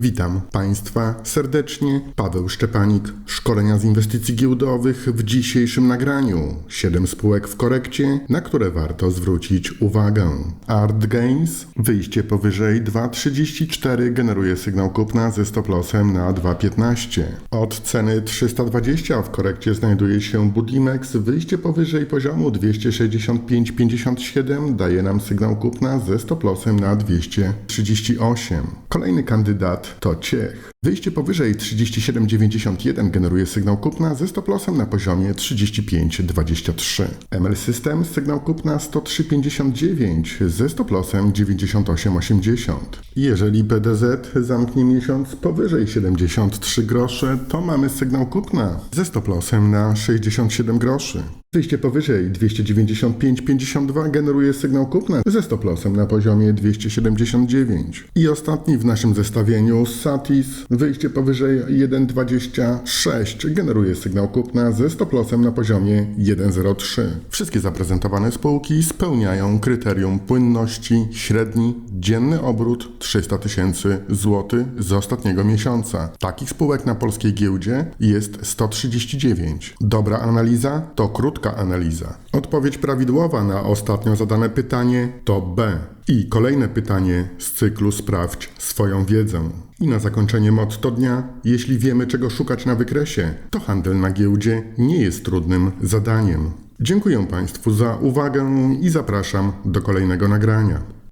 Witam Państwa serdecznie. Paweł Szczepanik, szkolenia z inwestycji giełdowych w dzisiejszym nagraniu. 7 spółek w korekcie, na które warto zwrócić uwagę. Art Games, wyjście powyżej 2,34 generuje sygnał kupna ze stop lossem na 2,15. Od ceny 320 w korekcie znajduje się Budimex, wyjście powyżej poziomu 265,57 daje nam sygnał kupna ze stop lossem na 238. Kolejny kandydat to Ciech. Wyjście powyżej 37,91 generuje sygnał kupna ze stop lossem na poziomie 35,23. ML System sygnał kupna 103,59 ze stop lossem 98,80. Jeżeli PDZ zamknie miesiąc powyżej 73 groszy, to mamy sygnał kupna ze stop lossem na 67 groszy. Wyjście powyżej 295,52 generuje sygnał kupna ze stop lossem na poziomie 279. I ostatni w naszym zestawieniu Satis. Wyjście powyżej 1,26 generuje sygnał kupna ze stop lossem na poziomie 1,03. Wszystkie zaprezentowane spółki spełniają kryterium płynności średni dzienny obrót 300 tysięcy złotych z ostatniego miesiąca. Takich spółek na polskiej giełdzie jest 139. Dobra analiza to krótka analiza. Odpowiedź prawidłowa na ostatnio zadane pytanie to B. I kolejne pytanie z cyklu Sprawdź swoją wiedzę. I na zakończenie motto dnia: jeśli wiemy czego szukać na wykresie, to handel na giełdzie nie jest trudnym zadaniem. Dziękuję Państwu za uwagę i zapraszam do kolejnego nagrania.